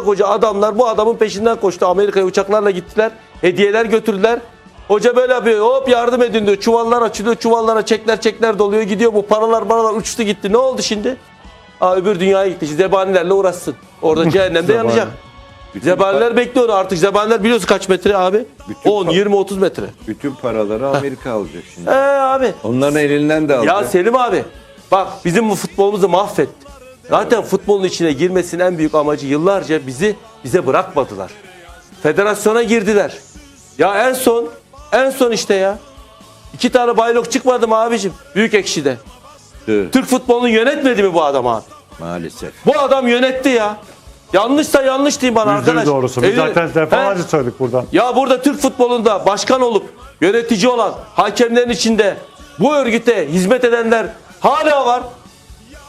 koca adamlar bu adamın peşinden koştu. Amerika'ya uçaklarla gittiler. Hediyeler götürdüler. Hoca böyle yapıyor. Hop yardım edin diyor. Çuvallar açılıyor. Çuvallara çekler çekler doluyor. Gidiyor bu paralar paralar uçtu gitti. Ne oldu şimdi? Aa, öbür dünyaya gitti. Zebanilerle uğraşsın. Orada cehennemde Zebani. yanacak. Bütün, Zebaniler bekliyor artık. Zebaniler biliyorsun kaç metre abi? Bütün 10, pa- 20, 30 metre. bütün paraları Amerika alacak şimdi. Ee abi. Onların elinden de alacak. Ya Selim abi bak bizim bu futbolumuzu mahvetti. Zaten futbolun içine girmesinin en büyük amacı yıllarca bizi bize bırakmadılar. Federasyona girdiler. Ya en son en son işte ya. İki tane baylok çıkmadı mı abicim? Büyük ekşide. Tüh, Türk futbolunu yönetmedi mi bu adam abi? Maalesef. Bu adam yönetti ya. Yanlışsa yanlış diyeyim bana Yüzde arkadaş. doğrusu. Biz Evi- zaten defalarca He? söyledik buradan. Ya burada Türk futbolunda başkan olup yönetici olan hakemlerin içinde bu örgüte hizmet edenler hala var.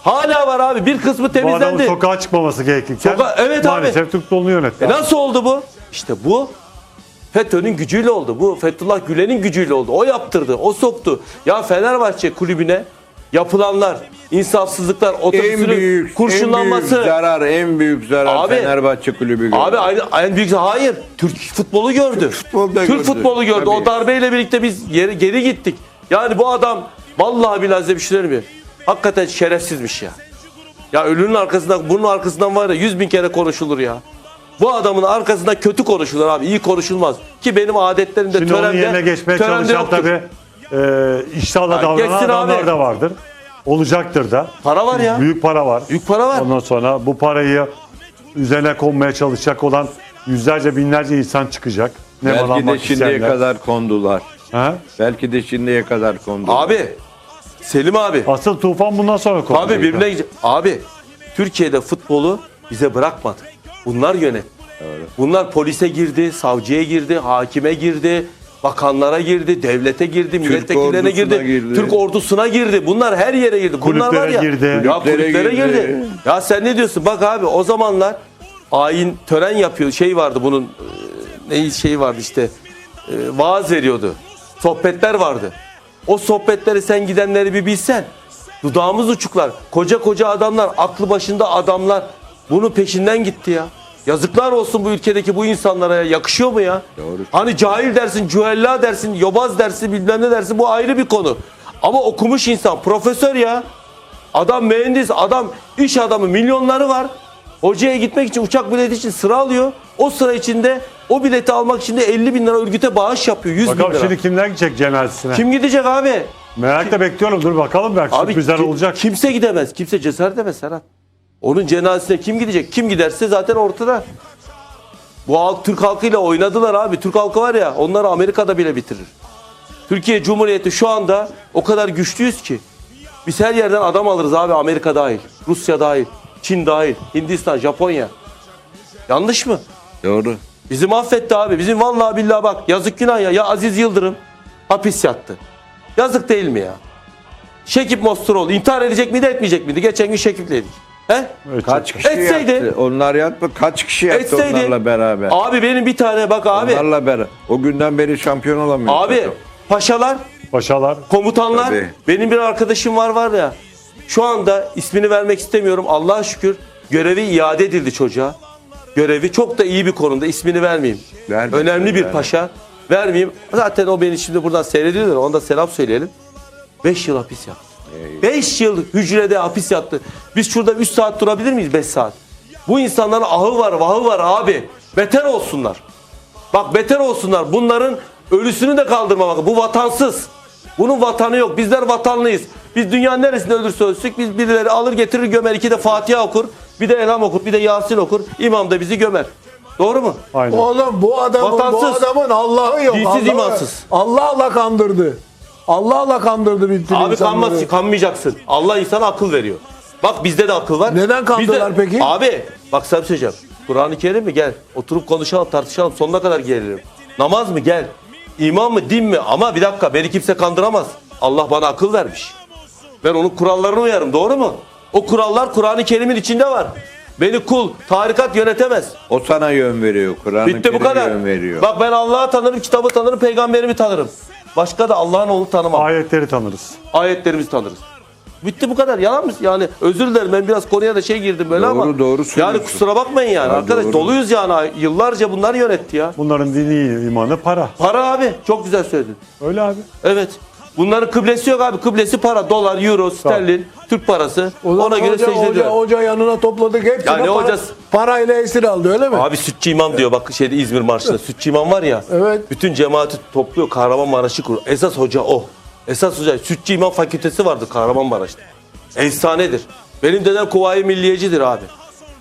Hala var abi. Bir kısmı Bu adamın temizlendi. sokağa çıkmaması gerekirken Soka- evet abi. maalesef Türk futbolunu yönetti. E nasıl oldu bu? İşte bu FETÖ'nün gücüyle oldu. Bu Fethullah Gülen'in gücüyle oldu. O yaptırdı. O soktu. Ya Fenerbahçe kulübüne yapılanlar, insafsızlıklar, otobüsünün büyük, en kurşunlanması. büyük zarar, en büyük zarar Abi- Fenerbahçe kulübü gördü. Abi aynı, en büyük hayır. Türk futbolu gördü. futbolu da Türk gördü. futbolu gördü. O Tabii. darbeyle birlikte biz geri, geri gittik. Yani bu adam vallahi billahi size bir şey mi? Hakikaten şerefsizmiş ya. Ya ölünün arkasından, bunun arkasından var ya yüz bin kere konuşulur ya. Bu adamın arkasında kötü konuşulur abi. iyi konuşulmaz. Ki benim adetlerimde Şimdi onun törende, yerine geçmeye törende çalışan yoktur. tabii e, iştahla Ya davranan geçsin adamlar abi. da vardır. Olacaktır da. Para var ya. Büyük para var. Büyük para var. Ondan sonra bu parayı üzerine konmaya çalışacak olan yüzlerce binlerce insan çıkacak. Belki de şimdiye isteyenler. kadar kondular. Ha? Belki de şimdiye kadar kondular. Abi Selim abi. Asıl tufan bundan sonra kopacak. Abi birbirine gidecek. Abi Türkiye'de futbolu bize bırakmadı. Bunlar yönet. Bunlar polise girdi, savcıya girdi, hakime girdi, bakanlara girdi, devlete girdi, milletvekillerine girdi, girdi. Türk ordusuna girdi. Bunlar her yere girdi. Bunlar var ya. Girdi. Ya Kulüplere kulüplere girdi. girdi. Ya sen ne diyorsun? Bak abi o zamanlar ayin tören yapıyor. Şey vardı bunun e, ne şey vardı işte. e, vaaz veriyordu. Sohbetler vardı. O sohbetleri sen gidenleri bir bilsen. Dudağımız uçuklar. Koca koca adamlar, aklı başında adamlar bunun peşinden gitti ya. Yazıklar olsun bu ülkedeki bu insanlara ya. Yakışıyor mu ya? Doğru. Hani cahil dersin, cüella dersin, yobaz dersin, bilmem ne dersin. Bu ayrı bir konu. Ama okumuş insan, profesör ya. Adam mühendis, adam iş adamı, milyonları var. Hocaya gitmek için uçak bileti için sıra alıyor. O sıra içinde o bileti almak için de 50 bin lira örgüte bağış yapıyor. 100 bin Bakalım lira. şimdi kimler gidecek cenazesine? Kim gidecek abi? Merakla bekliyorum. Dur bakalım belki Abi sürprizler ki- olacak. Kimse gidemez. Kimse cesaret edemez Serhat. Onun cenazesine kim gidecek? Kim giderse zaten ortada. Bu halk Türk halkıyla oynadılar abi. Türk halkı var ya onları Amerika'da bile bitirir. Türkiye Cumhuriyeti şu anda o kadar güçlüyüz ki. Biz her yerden adam alırız abi Amerika dahil. Rusya dahil. Çin dahil. Hindistan, Japonya. Yanlış mı? Doğru. Bizi mahvetti abi. Bizim vallahi billahi bak yazık günah ya. Ya Aziz Yıldırım hapis yattı. Yazık değil mi ya? Şekip Mosturoğlu intihar edecek miydi etmeyecek miydi? Geçen gün Şekip'leydik. He? Kaç kişi Etseydi- yaptı? Onlar yaptı. Kaç kişi yaptı Etseydi. onlarla beraber? Abi benim bir tane bak abi. Onlarla beraber. O günden beri şampiyon olamıyor. Abi paşalar, Paşalar. komutanlar. Tabii. Benim bir arkadaşım var var ya. Şu anda ismini vermek istemiyorum. Allah'a şükür görevi iade edildi çocuğa. Görevi çok da iyi bir konumda. ismini vermeyeyim. Verme, Önemli bir verme. paşa. Vermeyeyim. Zaten o beni şimdi buradan seyrediyorlar. Onda selam söyleyelim. 5 yıl hapis yattı. 5 yıl hücrede hapis yattı. Biz şurada 3 saat durabilir miyiz 5 saat? Bu insanların ahı var, vahı var abi. Beter olsunlar. Bak beter olsunlar. Bunların ölüsünü de kaldırmamak. Bu vatansız. Bunun vatanı yok. Bizler vatanlıyız. Biz dünyanın neresinde ölürse ölsük biz birileri alır getirir gömer. iki de Fatiha okur. Bir de Elham okur. Bir de Yasin okur. İmam da bizi gömer. Doğru mu? Aynen. Oğlum bu adamın bu Vatansız. adamın Allah'ı yok. Dinsiz, Allah'ı- imansız. Allah Allah kandırdı. Allah Allah kandırdı bitti Abi insanları. kanmaz, kanmayacaksın. Allah insana akıl veriyor. Bak bizde de akıl var. Neden kandılar Bizde- peki? Abi bak sana bir şey söyleyeceğim. Kur'an-ı Kerim mi? Gel. Oturup konuşalım, tartışalım. Sonuna kadar gelelim. Namaz mı? Gel. İman mı? Din mi? Ama bir dakika beni kimse kandıramaz. Allah bana akıl vermiş. Ben onun kurallarına uyarım. Doğru mu? O kurallar Kur'an-ı Kerim'in içinde var. Beni kul, tarikat yönetemez. O sana yön veriyor. Kur'an-ı Bitti bu kadar. yön veriyor. Bak ben Allah'ı tanırım, kitabı tanırım, peygamberimi tanırım. Başka da Allah'ın oğlu tanımam. Ayetleri tanırız. Ayetlerimizi tanırız. Bitti bu kadar. Yalan mı? Yani özür dilerim ben biraz konuya da şey girdim böyle Doğru, ama. doğru Yani söylüyorsun. kusura bakmayın yani. Ha, Arkadaş doğru. doluyuz yani. Yıllarca bunlar yönetti ya. Bunların dini imanı para. Para abi. Çok güzel söyledin. Öyle abi. Evet. Bunların kıblesi yok abi. Kıblesi para. Dolar, euro, sterlin, Türk parası. O zaman Ona göre hoca, secde hoca, hoca yanına topladık hepsine Ya ne para, hocası? parayla esir aldı öyle mi? Abi Sütçü İmam diyor bak şeyde İzmir Marşı'nda. Sütçü İmam var ya. Evet. Bütün cemaati topluyor. Kahramanmaraş'ı kuruyor. Esas hoca o. Esas hoca. Sütçü İmam Fakültesi vardı Kahramanmaraş'ta. Efsanedir. Benim dedem Kuvayi Milliyecidir abi.